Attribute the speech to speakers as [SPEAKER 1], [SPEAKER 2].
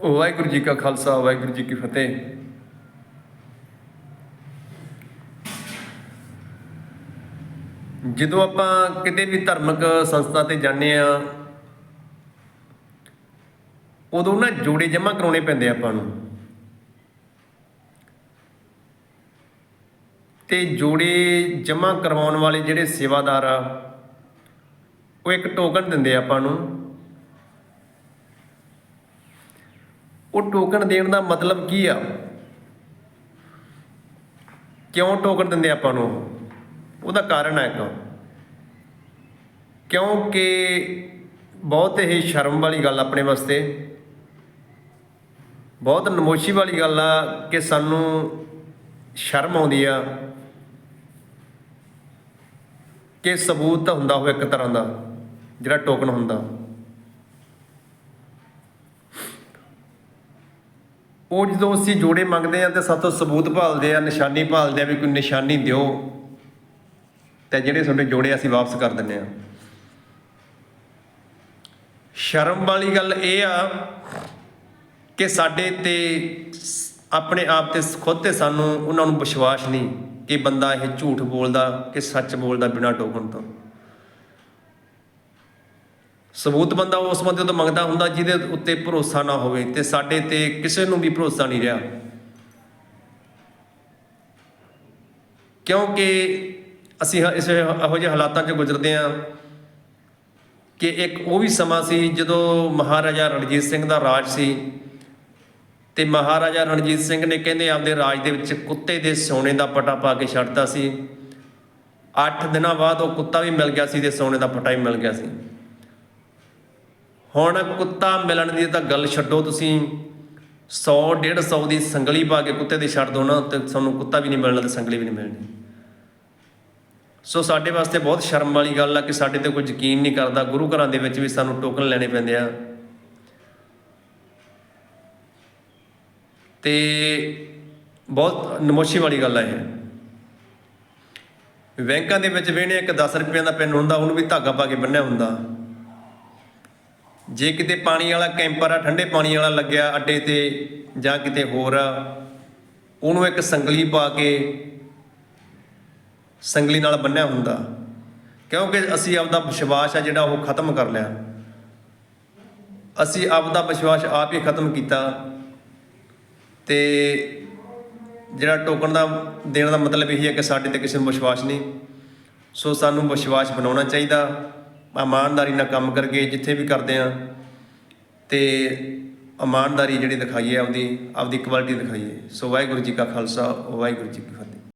[SPEAKER 1] ਵਾਹਿਗੁਰੂ ਜੀ ਕਾ ਖਾਲਸਾ, ਵਾਹਿਗੁਰੂ ਜੀ ਕੀ ਫਤਿਹ। ਜਦੋਂ ਆਪਾਂ ਕਿਤੇ ਵੀ ਧਾਰਮਿਕ ਸੰਸਥਾ ਤੇ ਜਾਂਦੇ ਆ ਉਦੋਂ ਨਾ ਜੋੜੇ ਜਮ੍ਹਾਂ ਕਰਾਉਣੇ ਪੈਂਦੇ ਆਪਾਂ ਨੂੰ। ਤੇ ਜੋੜੇ ਜਮ੍ਹਾਂ ਕਰਵਾਉਣ ਵਾਲੇ ਜਿਹੜੇ ਸੇਵਾਦਾਰ ਆ, ਉਹ ਇੱਕ ਟੋਕਨ ਦਿੰਦੇ ਆ ਆਪਾਂ ਨੂੰ। ਉਹ ਟੋਕਨ ਦੇਣ ਦਾ ਮਤਲਬ ਕੀ ਆ? ਕਿਉਂ ਟੋਕਨ ਦਿੰਦੇ ਆਪਾਂ ਨੂੰ? ਉਹਦਾ ਕਾਰਨ ਹੈ ਇੱਕ। ਕਿਉਂਕਿ ਬਹੁਤ ਹੀ ਸ਼ਰਮ ਵਾਲੀ ਗੱਲ ਆਪਣੇ ਵਾਸਤੇ। ਬਹੁਤ ਨਮੋਸ਼ੀ ਵਾਲੀ ਗੱਲ ਆ ਕਿ ਸਾਨੂੰ ਸ਼ਰਮ ਆਉਂਦੀ ਆ ਕਿ ਸਬੂਤ ਤਾਂ ਹੁੰਦਾ ਹੋਵੇ ਇੱਕ ਤਰ੍ਹਾਂ ਦਾ, ਜਿਹੜਾ ਟੋਕਨ ਹੁੰਦਾ। ਉਹ ਜਦੋਂ ਅਸੀਂ ਜੋੜੇ ਮੰਗਦੇ ਆ ਤੇ ਸਾਤੋਂ ਸਬੂਤ ਭਾਲਦੇ ਆ ਨਿਸ਼ਾਨੀ ਭਾਲਦੇ ਆ ਵੀ ਕੋਈ ਨਿਸ਼ਾਨੀ ਦਿਓ, ਤੇ ਜਿਹੜੇ ਤੁਹਾਡੇ ਜੋੜੇ ਅਸੀਂ ਵਾਪਸ ਕਰ ਦਿੰਨੇ ਆ ਸ਼ਰਮ ਵਾਲੀ ਗੱਲ ਇਹ ਆ ਕਿ ਸਾਡੇ ਤੇ ਆਪਣੇ ਆਪ ਤੇ ਖੁਦ ਤੇ ਸਾਨੂੰ ਉਹਨਾਂ ਨੂੰ ਵਿਸ਼ਵਾਸ ਨਹੀਂ ਕਿ ਬੰਦਾ ਇਹ ਝੂਠ ਬੋਲਦਾ ਕਿ ਸੱਚ ਬੋਲਦਾ ਬਿਨਾਂ ਟੋਕਣ ਤੋਂ। ਸਬੂਤ ਬੰਦਾ ਉਸ ਬੰਦੇ ਤੋਂ ਮੰਗਦਾ ਹੁੰਦਾ ਜਿਹਦੇ ਉੱਤੇ ਭਰੋਸਾ ਨਾ ਹੋਵੇ ਤੇ ਸਾਡੇ ਤੇ ਕਿਸੇ ਨੂੰ ਵੀ ਭਰੋਸਾ ਨਹੀਂ ਰਿਹਾ। ਕਿਉਂਕਿ ਅਸੀਂ ਹ- ਇਸ ਇਹੋ ਜਿਹੇ ਹਾਲਾਤਾਂ 'ਚ ਗੁਜ਼ਰਦੇ ਹਾਂ ਕਿ ਇੱਕ ਉਹ ਵੀ ਸਮਾਂ ਸੀ ਜਦੋਂ ਮਹਾਰਾਜਾ ਰਣਜੀਤ ਸਿੰਘ ਦਾ ਰਾਜ ਸੀ ਤੇ ਮਹਾਰਾਜਾ ਰਣਜੀਤ ਸਿੰਘ ਨੇ ਕਹਿੰਦੇ ਆਪਦੇ ਰਾਜ ਦੇ ਵਿੱਚ ਕੁੱਤੇ ਦੇ ਸੋਨੇ ਦਾ ਪਟਾ ਪਾ ਕੇ ਛੱਡਤਾ ਸੀ। 8 ਦਿਨਾਂ ਬਾਅਦ ਉਹ ਕੁੱਤਾ ਵੀ ਮਿਲ ਗਿਆ ਸੀ ਤੇ ਸੋਨੇ ਦਾ ਪਟਾ ਵੀ ਮਿਲ ਗਿਆ ਸੀ। ਹੁਣ ਕੁੱਤਾ ਮਿਲਣ ਦੀ ਤਾਂ ਗੱਲ ਛੱਡੋ, ਤੁਸੀਂ 100 150 ਦੀ ਸੰਗਲੀ ਪਾ ਕੇ ਕੁੱਤੇ ਦੇ ਛੱਡ ਦੋ ਨਾ, ਤੇ ਤੁਹਾਨੂੰ ਕੁੱਤਾ ਵੀ ਨਹੀਂ ਮਿਲਣਾ ਤੇ ਸੰਗਲੀ ਵੀ ਨਹੀਂ ਮਿਲਣੀ। ਸੋ ਸਾਡੇ ਵਾਸਤੇ ਬਹੁਤ ਸ਼ਰਮ ਵਾਲੀ ਗੱਲ ਆ ਕਿ ਸਾਡੇ ਤੇ ਕੋਈ ਯਕੀਨ ਨਹੀਂ ਕਰਦਾ, ਗੁਰੂ ਘਰਾਂ ਦੇ ਵਿੱਚ ਵੀ ਸਾਨੂੰ ਟੋਕਨ ਲੈਣੇ ਪੈਂਦੇ ਆ। ਤੇ ਬਹੁਤ ਨਮੋਸ਼ੀ ਵਾਲੀ ਗੱਲ ਆ ਇਹ। ਬੈਂਕਾਂ ਦੇ ਵਿੱਚ ਵੇਣੇ ਇੱਕ 10 ਰੁਪਏ ਦਾ ਪੈਨ ਹੁੰਦਾ, ਉਹਨੂੰ ਵੀ ਧਾਗਾ ਪਾ ਕੇ ਬੰਨਿਆ ਹੁੰਦਾ। ਜੇ ਕਿਤੇ ਪਾਣੀ ਵਾਲਾ ਕੈਂਪਰ ਆ, ਠੰਡੇ ਪਾਣੀ ਵਾਲਾ ਲੱਗਿਆ ਅੱਡੇ ਤੇ ਜਾਂ ਕਿਤੇ ਹੋਰ ਆ, ਉਹਨੂੰ ਇੱਕ ਸੰਗਲੀ ਪਾ ਕੇ ਸੰਗਲੀ ਨਾਲ ਬੰਨਿਆ ਹੁੰਦਾ। ਕਿਉਂਕਿ ਅਸੀਂ ਆਪਦਾ ਵਿਸ਼ਵਾਸ ਆ ਜਿਹੜਾ ਉਹ ਖਤਮ ਕਰ ਲਿਆ। ਅਸੀਂ ਆਪਦਾ ਵਿਸ਼ਵਾਸ ਆਪ ਹੀ ਖਤਮ ਕੀਤਾ। ਤੇ ਜਿਹੜਾ ਟੋਕਨ ਦਾ ਦੇਣ ਦਾ ਮਤਲਬ ਇਹ ਹੈ ਕਿ ਸਾਡੇ ਤੇ ਕਿਸੇ ਨੂੰ ਵਿਸ਼ਵਾਸ ਨਹੀਂ। ਸੋ ਸਾਨੂੰ ਵਿਸ਼ਵਾਸ ਬਣਾਉਣਾ ਚਾਹੀਦਾ। ਇਮਾਨਦਾਰੀ ਨਾਲ ਕੰਮ ਕਰਕੇ ਜਿੱਥੇ ਵੀ ਕਰਦੇ ਆ ਤੇ ਇਮਾਨਦਾਰੀ ਜਿਹੜੀ ਦਿਖਾਈਏ, ਆਪਦੀ ਆਪਦੀ ਕੁਆਲਿਟੀ ਦਿਖਾਈਏ। ਸੋ ਵਾਹਿਗੁਰੂ ਜੀ ਕਾ ਖਾਲਸਾ, ਵਾਹਿਗੁਰੂ ਜੀ ਕੀ ਫਤਿਹ।